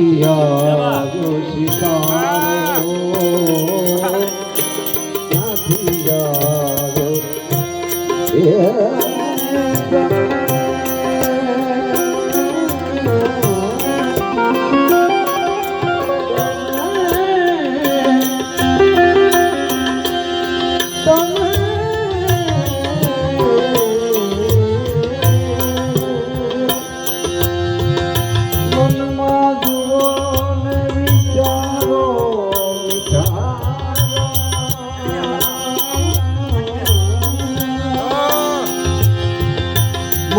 નાથિયા જો શિકારો નાથિયા જો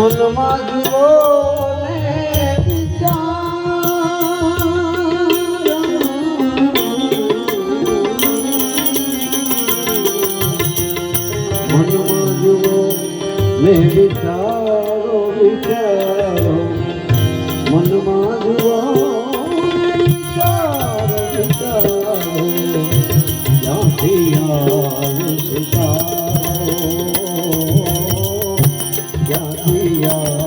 મનમાં જુઓ વિચારો વિચારો મનમાં ક્યાંથી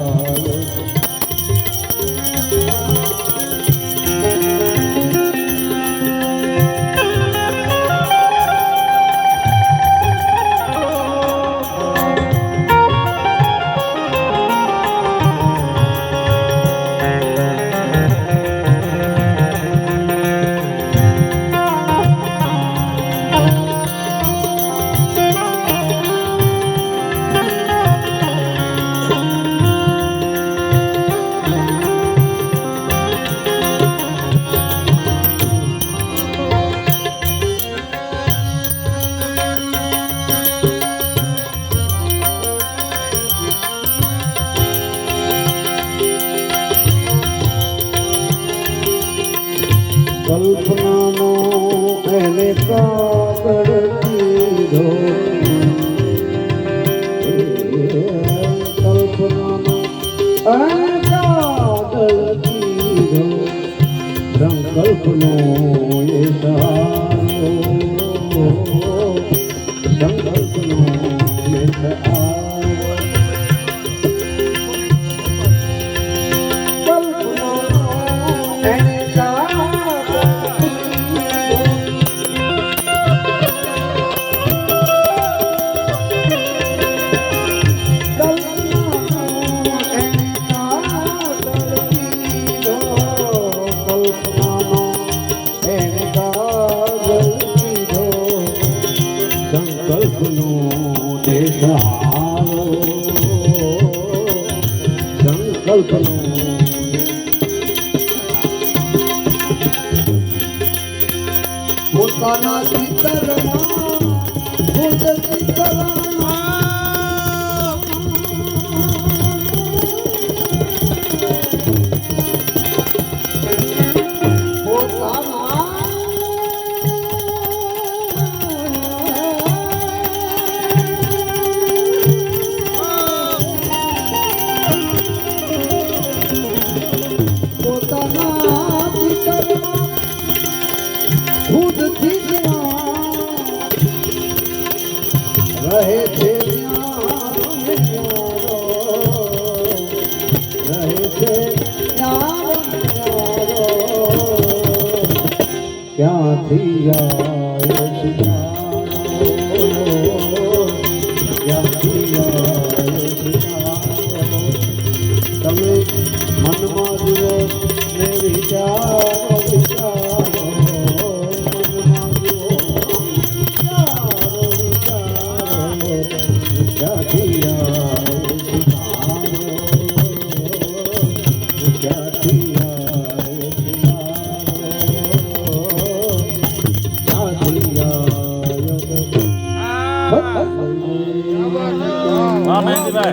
કલ્પનાનો એને કાગળ કીધો કલ્પનાનો એને કાગળ કીધો. સંકલ્પનો એ સહારો સંકલ્પનો પોતાના ચિત્તરમાં પોતાના રહે છે. રહે છે. ક્યાંથી આવ્યો দিবা